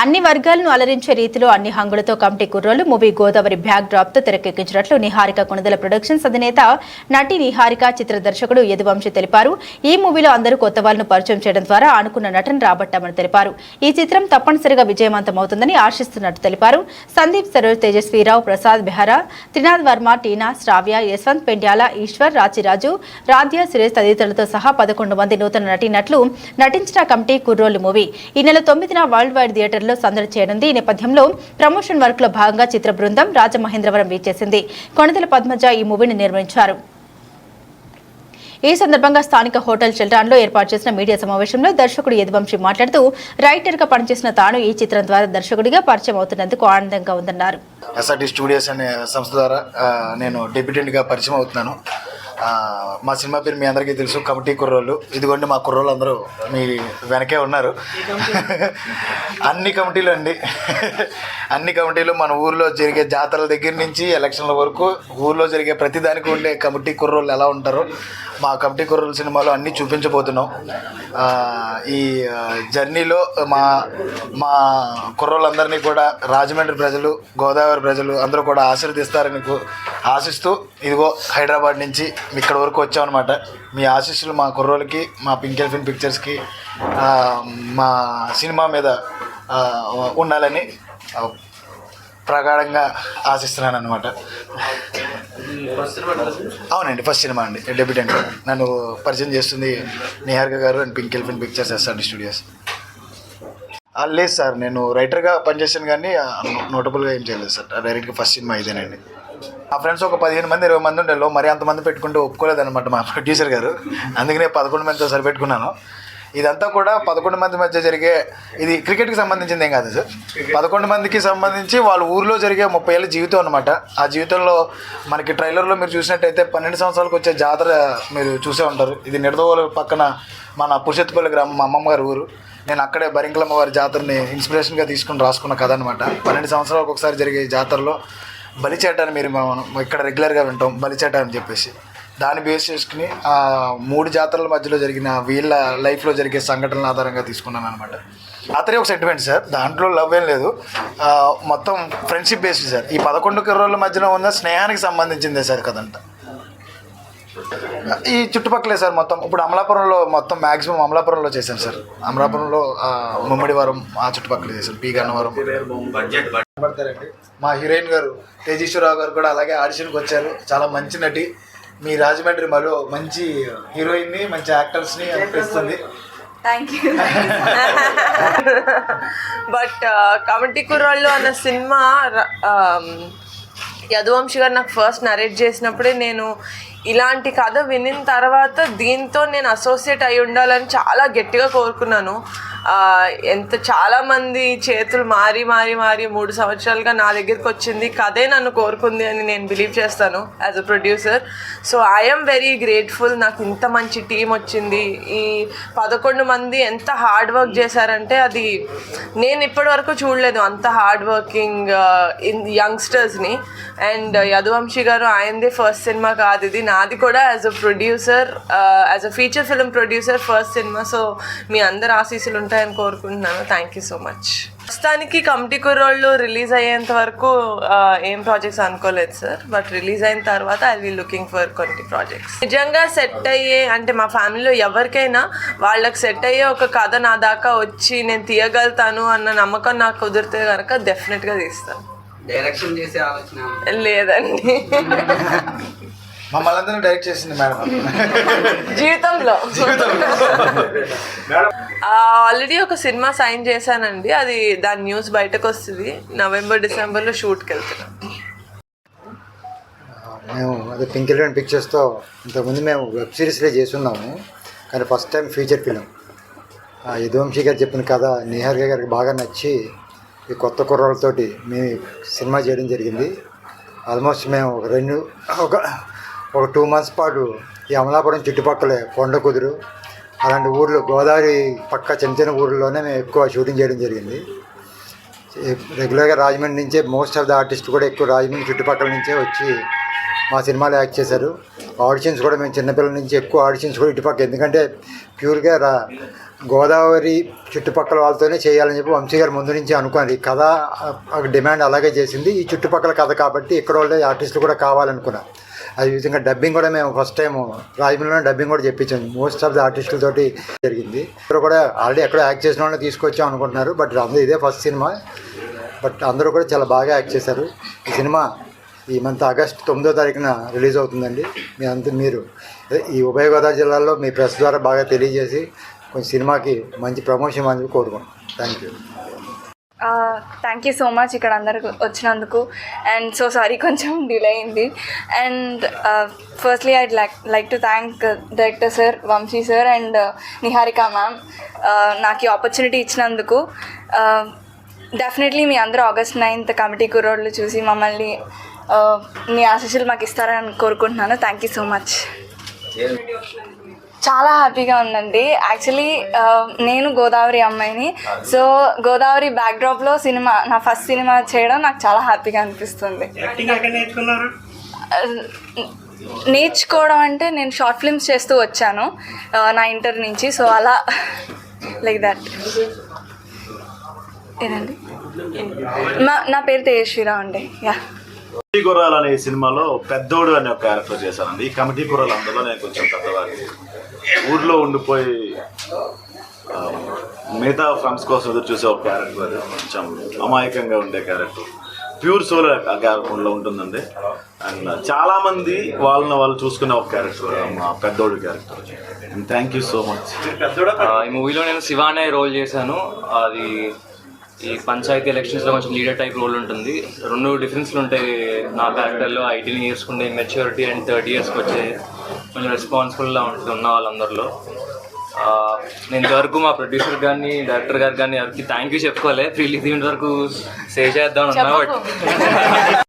అన్ని వర్గాలను అలరించే రీతిలో అన్ని హంగులతో కమిటీ కుర్రోలు మూవీ గోదావరి బ్యాక్ డ్రాప్తో తెరకెక్కించినట్లు నిహారిక కొనుదల ప్రొడక్షన్స్ అధినేత నటి నిహారిక చిత్ర దర్శకుడు యదువంశి తెలిపారు. ఈ మూవీలో అందరూ కొత్త వాళ్ళను పరిచయం చేయడం ద్వారా అనుకున్న నటన రాబట్టామని తెలిపారు. ఈ చిత్రం తప్పనిసరిగా విజయవంతమవుతుందని ఆశిస్తున్నట్టు తెలిపారు. సందీప్ సరోజ్ తేజస్వీరావు ప్రసాద్ బెహరా త్రినాథ్ వర్మ టీనా శ్రావ్య యశ్వంత్ పెండ్యాల ఈశ్వర్ రాచిరాజు రాధ్య సురేష్ తదితరులతో సహా పదకొండు మంది నూతన నటీనటులు నటించిన కమిటీ కుర్రోలు మూవీ. ఈ నెల తొమ్మిదిన వరల్డ్ వైడ్ థియేటర్ థియేటర్లో సందడి చేయనుంది. ఈ నేపథ్యంలో ప్రమోషన్ వర్క్లో భాగంగా చిత్ర బృందం రాజమహేంద్రవరం వీచేసింది కొణదల పద్మజ ఈ మూవీని నిర్మించారు. ఈ సందర్భంగా స్థానిక హోటల్ చిల్డ్రాన్లో ఏర్పాటు చేసిన మీడియా సమావేశంలో దర్శకుడు యదువంశి మాట్లాడుతూ రైటర్గా పనిచేసిన తాను ఈ చిత్రం ద్వారా దర్శకుడిగా పరిచయం అవుతున్నందుకు ఆనందంగా ఉందన్నారు. ఎస్ఆర్టీ స్టూడియోస్ అనే సంస్థ ద్వారా నేను డెబ్యూటెంట్గా పరిచయం అవుతున్నాను. మా సినిమా పేరు మీ అందరికీ తెలుసు కమిటీ కుర్రోళ్ళు. ఇదిగోండి మా కుర్రోళ్ళు అందరూ మీ వెనకే ఉన్నారు. అన్ని కమిటీలు అండి. అన్ని కమిటీలు మన ఊర్లో జరిగే జాతరల దగ్గర నుంచి ఎలక్షన్ల వరకు ఊర్లో జరిగే ప్రతిదానికి ఉండే కమిటీ కుర్రోళ్ళు ఎలా ఉంటారో మా కమిటీ కుర్రోళ్ళు సినిమాలో అన్నీ చూపించబోతున్నాం. ఈ జర్నీలో మా మా కుర్రోళ్ళందరినీ కూడా రాజమండ్రి ప్రజలు గోదావరి ప్రజలు అందరూ కూడా ఆశీర్వదిస్తారని ఆశిస్తూ ఇదిగో హైదరాబాద్ నుంచి ఇక్కడ వరకు వచ్చామన్నమాట. మీ ఆశీస్సులు మా కుర్రోళ్ళకి మా పింక్ ఎల్ఫిన్ పిక్చర్స్కి మా సినిమా మీద ఉండాలని ప్రగాఢంగా ఆశిస్తున్నాను అనమాట అవునండి ఫస్ట్ సినిమా అండి. డెబ్యూటెంట్. నన్ను పరిచయం చేస్తుంది నిహారిక గారు and Pink Elephant Pictures SRD Studios. లేదు సార్ నేను రైటర్గా పనిచేసాను కానీ నోటబుల్గా ఏం చేయలేదు సార్. డైరెక్ట్గా ఫస్ట్ సినిమా ఇదేనండి. మా ఫ్రెండ్స్ ఒక పదిహేను మంది ఇరవై మంది ఉండేలో మరి అంతమంది పెట్టుకుంటే ఒప్పుకోలేదన్నమాట మా ప్రొడ్యూసర్ గారు. అందుకనే పదకొండు మందితో సరిపెట్టుకున్నాను. ఇదంతా కూడా పదకొండు మంది మధ్య జరిగే ఇది క్రికెట్కి సంబంధించింది ఏం కాదు సార్. పదకొండు మందికి సంబంధించి వాళ్ళ ఊర్లో జరిగే ముప్పై ఏళ్ళ జీవితం అనమాట ఆ జీవితంలో మనకి ట్రైలర్లో మీరు చూసినట్టయితే పన్నెండు సంవత్సరాలకు వచ్చే జాతర మీరు చూసే ఉంటారు. ఇది నిడదవోలు పక్కన మన పురుషత్తుపల్లి గ్రామం మా అమ్మమ్మ గారి ఊరు. నేను అక్కడే బరింకలమ్మ వారి జాతరని ఇన్స్పిరేషన్గా తీసుకుని రాసుకున్న కథ అనమాట పన్నెండు సంవత్సరాలకు ఒకసారి జరిగే జాతరలో బలిచేట అని మీరు మనం ఇక్కడ రెగ్యులర్గా వింటాం బలిచేట అని చెప్పేసి. దాన్ని బేస్ చేసుకుని ఆ మూడు జాతరల మధ్యలో జరిగిన వీళ్ళ లైఫ్లో జరిగే సంఘటనల ఆధారంగా తీసుకున్నాను అనమాట అతనే ఒక సెంటిమెంట్ సార్ దాంట్లో లవ్ ఏం లేదు. మొత్తం ఫ్రెండ్షిప్ బేస్డ్ సార్. ఈ పదకొండు కుర్రోళ్ళ మధ్యలో ఉన్న స్నేహానికి సంబంధించిందే సార్ కదంతా ఈ చుట్టుపక్కలే సార్ మొత్తం. ఇప్పుడు అమలాపురంలో మొత్తం మాక్సిమం అమలాపురంలో చేశాను సార్. అమలాపురంలో ముమ్మడివరం ఆ చుట్టుపక్కల చేశాను పీ గన్నవరం మా హీరోయిన్ గారు తేజేశ్వరరావు గారు కూడా అలాగే ఆడిషన్కి వచ్చారు. చాలా మంచి నటి. మీ రాజమండ్రి మరో మంచి హీరోయిన్ని మంచి యాక్టర్స్ని అనిపిస్తుంది. థ్యాంక్ యూ బట్ కమిటీ కుర్రాళ్ళు అన్న సినిమా యదువంశి గారు నాకు ఫస్ట్ నరేట్ చేసినప్పుడే నేను ఇలాంటి కథ వినిన తర్వాత దీంతో నేను అసోసియేట్ అయి ఉండాలని చాలా గట్టిగా కోరుకున్నాను. ఎంత చాలా మంది చేతులు మారి మారి మారి మూడు సంవత్సరాలుగా నా దగ్గరికి వచ్చింది. కథే నన్ను కోరుకుంది అని నేను బిలీవ్ చేస్తాను as a producer so I'm very grateful నాకు ఇంత మంచి టీం వచ్చింది. ఈ పదకొండు మంది ఎంత హార్డ్ వర్క్ చేశారంటే అది నేను ఇప్పటి వరకు చూడలేదు అంత హార్డ్ వర్కింగ్ ఇన్ యంగ్స్టర్స్ని అండ్ యదువంశీ గారు ఆయనదే ఫస్ట్ సినిమా కాదు ఇది. నాది కూడా as a producer as a feature film producer first cinema so మీ అందరు ఆశీస్సులు ఉంటాయని కోరుకుంటున్నాను. థ్యాంక్ యూ సో మచ్ ప్రస్తుతానికి కమిటీ కుర్రోళ్ళు రిలీజ్ అయ్యేంత వరకు ఏం ప్రాజెక్ట్స్ అనుకోలేదు సార్ బట్ రిలీజ్ అయిన తర్వాత ఐ విల్ లుకింగ్ ఫర్ కొన్ని ప్రాజెక్ట్స్ నిజంగా సెట్ అయ్యే అంటే మా ఫ్యామిలీలో ఎవరికైనా వాళ్ళకి సెట్ అయ్యే ఒక కథ నా దాకా వచ్చి నేను తీయగలుగుతాను అన్న నమ్మకం నాకు కుదిరితే కనుక డెఫినెట్గా తీస్తాను. డైరెక్షన్ చేసే ఆలోచన. లేదండి. మమ్మల్ని డైరెక్ట్ చేసింది మేడం. జీవితంలో. ఆల్రెడీ ఒక సినిమా సైన్ చేశానండి. అది దాని న్యూస్ బయటకు వస్తుంది నవంబర్ డిసెంబర్లో షూట్కి వెళ్తున్నాం మేము అదే పింకిల్ అండ్ పిక్చర్స్తో ఇంతకుముందు మేము వెబ్ సిరీస్లే చేస్తున్నాము. కానీ first time feature film Yaduvamshi గారు చెప్పిన కథ నిహారిక గారికి బాగా నచ్చి ఈ కొత్త కుర్రాళ్ళతోటి మేము సినిమా చేయడం జరిగింది. ఆల్మోస్ట్ మేము ఒక రెండు ఒక ఒక టూ మంత్స్ పాటు ఈ అమలాపురం చుట్టుపక్కలే కొండ కుదురు అలాంటి ఊర్లో గోదావరి పక్క చిన్న చిన్న ఊర్లోనే మేము ఎక్కువ షూటింగ్ చేయడం జరిగింది. రెగ్యులర్గా రాజమండ్రి నుంచే మోస్ట్ ఆఫ్ ద ఆర్టిస్ట్ కూడా ఎక్కువ రాజమండ్రి చుట్టుపక్కల నుంచే వచ్చి మా సినిమాలు యాక్ట్ చేశారు. ఆడిషన్స్ కూడా మేము చిన్నపిల్లల నుంచి ఎక్కువ ఆడిషన్స్ కూడా ఇటుపక్క ఎందుకంటే ప్యూర్గా రా గోదావరి చుట్టుపక్కల వాళ్ళతోనే చేయాలని చెప్పి వంశీ గారు ముందు నుంచి అనుకున్నారు. ఈ కథ డిమాండ్ అలాగే చేసింది. ఈ చుట్టుపక్కల కథ కాబట్టి ఇక్కడ వాళ్ళే ఆర్టిస్టులు కూడా కావాలనుకున్నారు. అది విధంగా డబ్బింగ్ కూడా మేము ఫస్ట్ టైం రాజమండ్రిలో డబ్బింగ్ కూడా చెప్పించాం. మోస్ట్ ఆఫ్ ది ఆర్టిస్టులతోటి జరిగింది. ఇక్కడ కూడా ఆల్రెడీ ఎక్కడో యాక్ట్ చేసిన వాళ్ళని తీసుకొచ్చాం అనుకుంటున్నారు. బట్ అందరూ ఇదే ఫస్ట్ సినిమా బట్ అందరూ కూడా చాలా బాగా యాక్ట్ చేశారు. ఈ సినిమా ఈ మంత్ ఆగస్ట్ తొమ్మిదో తారీఖున రిలీజ్ అవుతుందండి. మీ అంత మీరు ఈ ఉభయ గోదావరి జిల్లాలో మీ ప్రెస్ ద్వారా బాగా తెలియజేసి కొంచెం సినిమాకి మంచి ప్రమోషన్ అని కోరుకుంటున్నాను thank you thank you so much ఇక్కడ అందరికి వచ్చినందుకు. అండ్ సో సారీ కొంచెం డిలే అయింది. And firstly I'd like like to thank director sir Vamshi sir and Niharika ma'am నాకు ఈ ఆపర్చునిటీ ఇచ్చినందుకు. Uh, డెఫినెట్లీ మీ అందరూ ఆగస్ట్ నైన్త్ కమిటీ కుర్రోడ్లు చూసి మమ్మల్ని uh, మీ ఆశీస్సులు మాకు ఇస్తారని కోరుకుంటున్నాను. థ్యాంక్ యూ సో మచ్ చాలా హ్యాపీగా ఉందండి. యాక్చువల్లీ నేను గోదావరి అమ్మాయిని. సో గోదావరి బ్యాక్డ్రాప్లో సినిమా నా ఫస్ట్ సినిమా చేయడం నాకు చాలా హ్యాపీగా అనిపిస్తుంది. నేర్చుకోవడం అంటే నేను షార్ట్ ఫిల్మ్స్ చేస్తూ వచ్చాను నా ఇంటర్ నుంచి. సో అలా లైక్ దట్ ఏనండి మా నా పేరు తేజస్వీరావు అండి. యా కమిటీ గుర్రాలు అనే సినిమాలో పెద్దోడు అనే ఒక క్యారెక్టర్ చేశానండి. ఈ కమిటీ గుర్రాలు అందులో నేను కొంచెం పెద్దవాడిని. ఊర్లో ఉండిపోయి మిగతా ఫ్రెండ్స్ కోసం ఎదురు చూసే ఒక క్యారెక్టర్ అది. కొంచెం అమాయకంగా ఉండే క్యారెక్టర్ ప్యూర్ సోల్ ఆ క్యారెక్టర్లో ఉంటుందండి. అండ్ చాలామంది వాళ్ళని వాళ్ళు చూసుకునే ఒక క్యారెక్టర్ మా పెద్దోడు character thank you so much ఈ మూవీలో నేను శివానే రోల్ చేశాను. అది ఈ పంచాయతీ ఎలక్షన్స్లో కొంచెం లీడర్ టైప్ రోల్ ఉంటుంది. రెండు డిఫరెన్స్లు ఉంటాయి నా క్యారెక్టర్లో ఐటీని ఇయర్స్కి ఉండే మెచ్యూరిటీ అండ్ థర్టీ ఇయర్స్కి వచ్చే కొంచెం రెస్పాన్సిబుల్గా ఉంటుంది ఉన్న వాళ్ళందరిలో. నేను ఇంతవరకు మా ప్రొడ్యూసర్ కానీ డైరెక్టర్ గారు కానీ ఎవరికి థ్యాంక్ యూ చెప్పుకోలే. ఫ్రీలీ దీని వరకు సే చేద్దాం అన్నా బట్